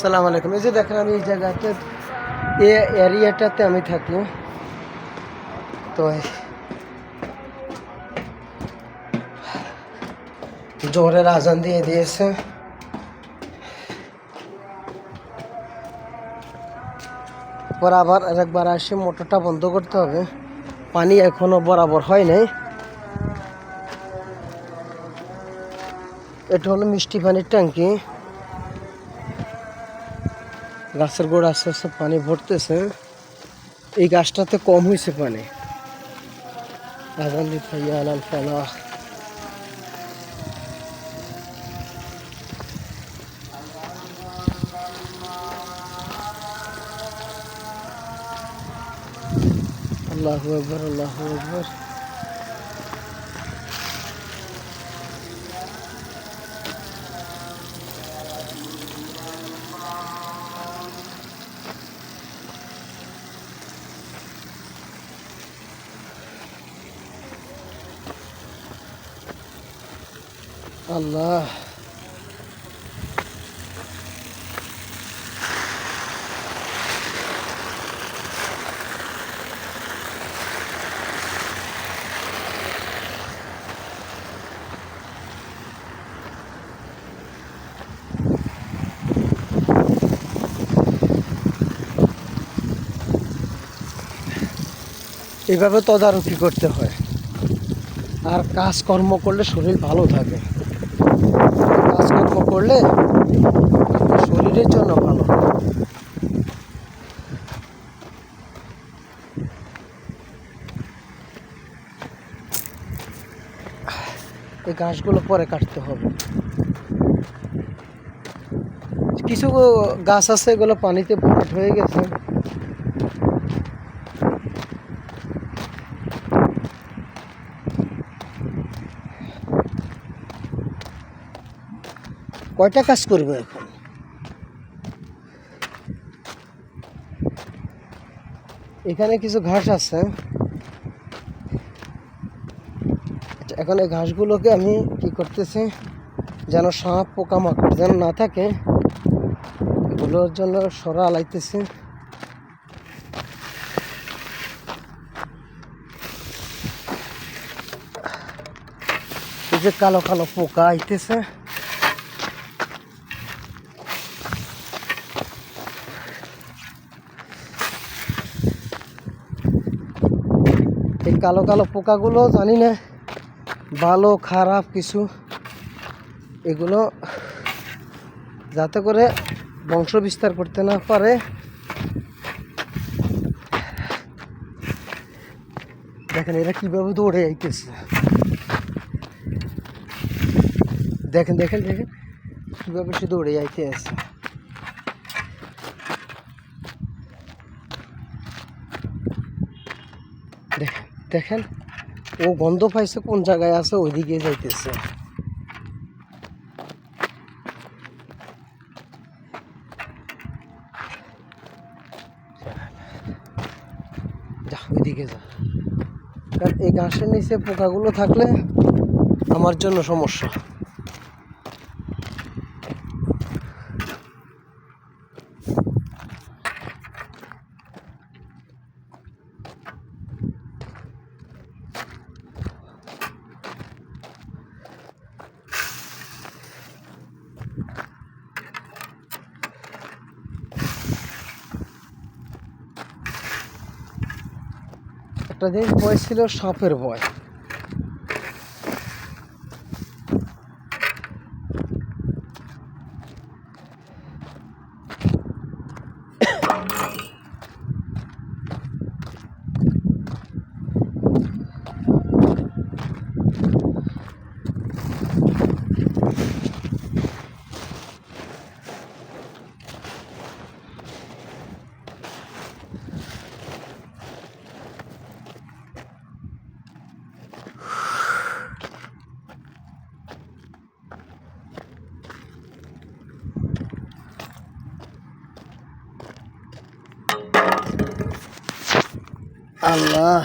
সালাম আলাইকুম। এই যে দেখেন আমি এই জায়গাতে এই এরিয়াটাতে আমি থাকি। তো জোরের আজান দিয়ে দিয়েছে। পর আবার একবার আসে, মোটরটা বন্ধ করতে হবে। পানি এখনও বরাবর হয় নাই। এটা হলো মিষ্টি পানির ট্যাঙ্কি। গাছের গোড়া আস্তে আস্তে পানি ভরতেছে। এই গাছটাতে কম হয়েছে পানি। আজান দিতে আলাল ফালাহ আল্লাহু আকবার, আল্লাহু আল্লাহ। এভাবে তদারকি করতে হয়। আর কাজকর্ম করলে শরীর ভালো থাকে। করলে শরীরের জন্য ভালো। এই গাছগুলো পরে কাটতে হবে। কিছু গাছ আছে, এগুলো পানিতে ভরাট হয়ে গেছে। কয়টা কাজ করবে এখন? এখানে কিছু ঘাস আছে। আচ্ছা, এখন এই ঘাসগুলোকে আমি কি করতেছি যেন সাপ পোকামাকড় যেন না থাকে এগুলোর জন্য সরা লাইতেছি যে কালো কালো পোকা আইতেছে। এই কালো কালো পোকাগুলো জানি না, ভালো, খারাপ কিছু। এগুলো যাতে করে বংশ বিস্তার করতে না পারে। দেখেন, এরা কীভাবে দৌড়ে আইতেছে। দেখেন দেখেন দেখেন, কীভাবে সে দৌড়ে আইতে আছে। দেখেন, ও গন্ধ পাইছে কোন জায়গায় আছে, ওইদিকে যাইতেছে। ওইদিকে যা। এই ঘাসের নিচে পোকাগুলো থাকলে আমার জন্য সমস্যা। একটা জিনিস ভয় ছিল সাপের ভয় আল্লাহ।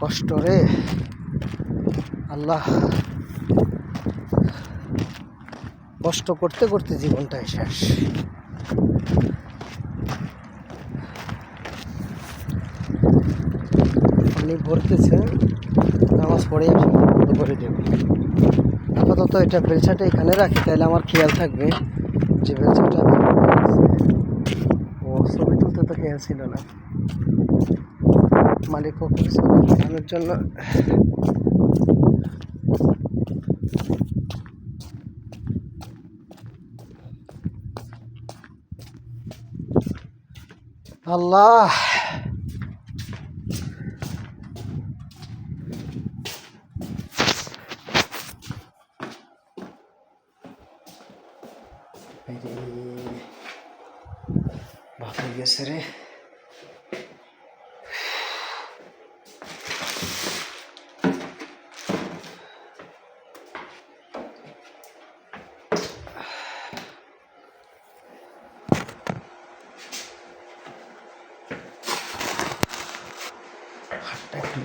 কষ্ট রে। আল্লাহ। কষ্ট করতে করতে জীবনটাই শেষ। পানি ভরতেছে, নামাজ পড়ে বন্ধ করে দেব। আপাতত এটা বেলচাটা এখানে রাখি, তাহলে আমার খেয়াল থাকবে যে বেলচাটা আমি ও, ছবি তুলতে তো খেয়াল ছিল না। মালিক ছবি জন্য আল্লাহ! আরে বাপ হয়ে গেছে রে হাতটা একটু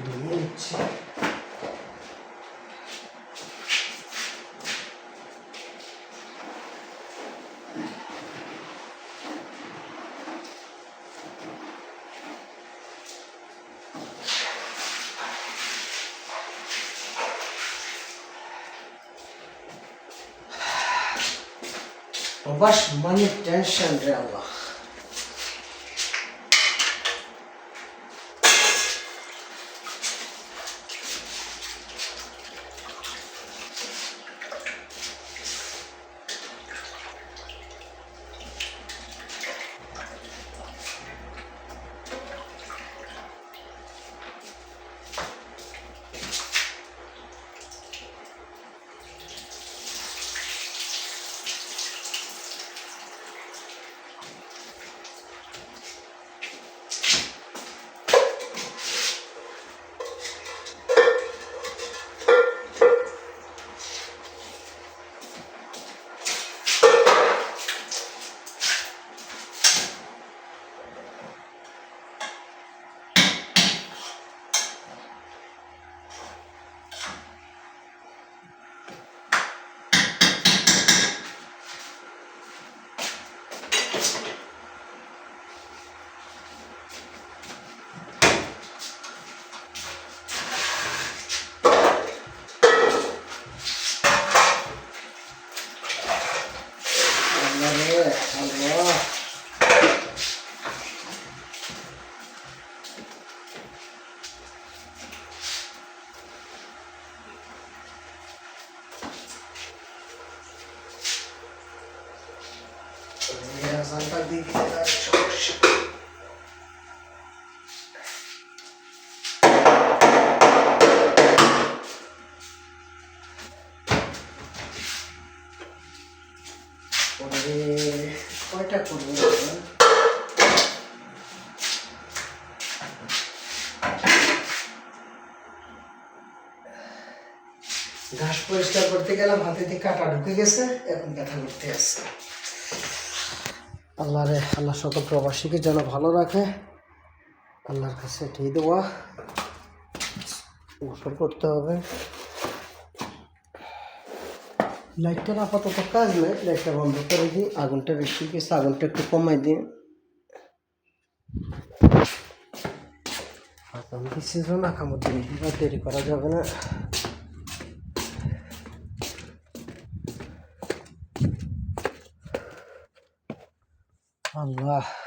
我什么你真神人了 কয়টা করব? ঘাস পরিষ্কার করতে গেলাম হাতে দিয়ে কাটা ঢুকে গেছে, এখন ব্যথা করতে আসছে আল্লাহ রে, আল্লাহ সকল প্রবাসীকে যেন ভালো রাখে। আল্লাহর কাছে এটাই দেওয়া গোসল করতে হবে। লাইটটার আপাতত কাজ নেই, লাইটটা বন্ধ করে দিই, আগুনটা বেশি গেছে আগুনটা একটু কমাই দিই। আমি কিছু না খামো দিন আর দেরি করা যাবে না। আল্লাহ।